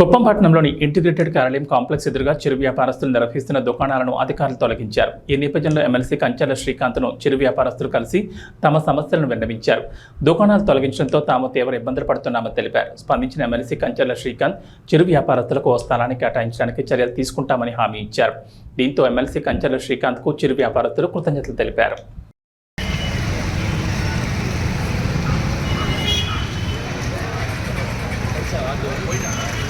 కుప్పంపట్నంలోని integrated కార్యాలయం complex ఎదురుగా చిరు వ్యాపారస్తులు నిర్వహిస్తున్న దుకాణాలను అధికారులు తొలగించారు. ఈ నేపథ్యంలో ఎమ్మెల్సీ కంచెల శ్రీకాంత్ను చిరు వ్యాపారస్తులు కలిసి తమ సమస్యలను విన్నవించారు. దుకాణాలు తొలగించడంతో తాము తీవ్ర ఇబ్బందులు పడుతున్నామని తెలిపారు. స్పందించిన ఎమ్మెల్సీ కంచెల శ్రీకాంత్ చిరు వ్యాపారస్తులకు ఓ స్థలాన్ని కేటాయించడానికి చర్యలు తీసుకుంటామని హామీ ఇచ్చారు. దీంతో ఎమ్మెల్సీ కంచెల శ్రీకాంత్కు చిరు వ్యాపారస్తులు కృతజ్ఞతలు తెలిపారు. ఎక్కడో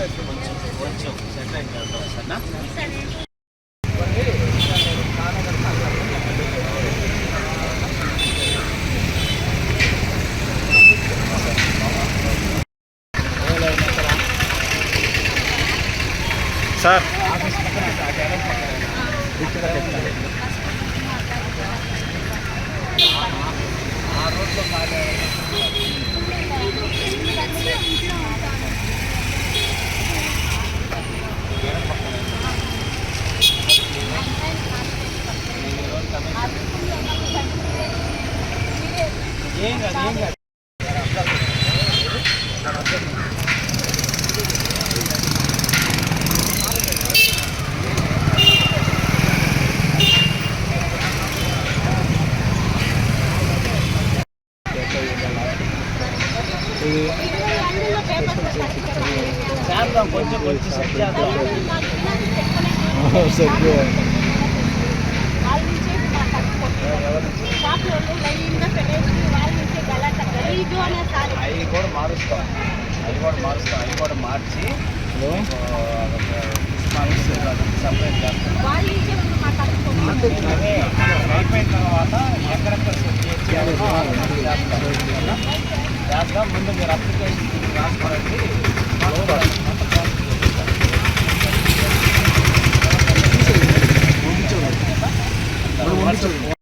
కొంచెం కొంచెం సెటిల్ అయిన చేద్దాం సరేనా సార్ ఏం కాదు ఏం కాదు. చేద్దాం కొంచెం కొంచెం సెట్ చేద్దాం అవి కూడా మారుస్తాం. అవి కూడా మారుస్తాం. అవి కూడా మార్చి సపరేట్ చేస్తాం అయిపోయిన తర్వాత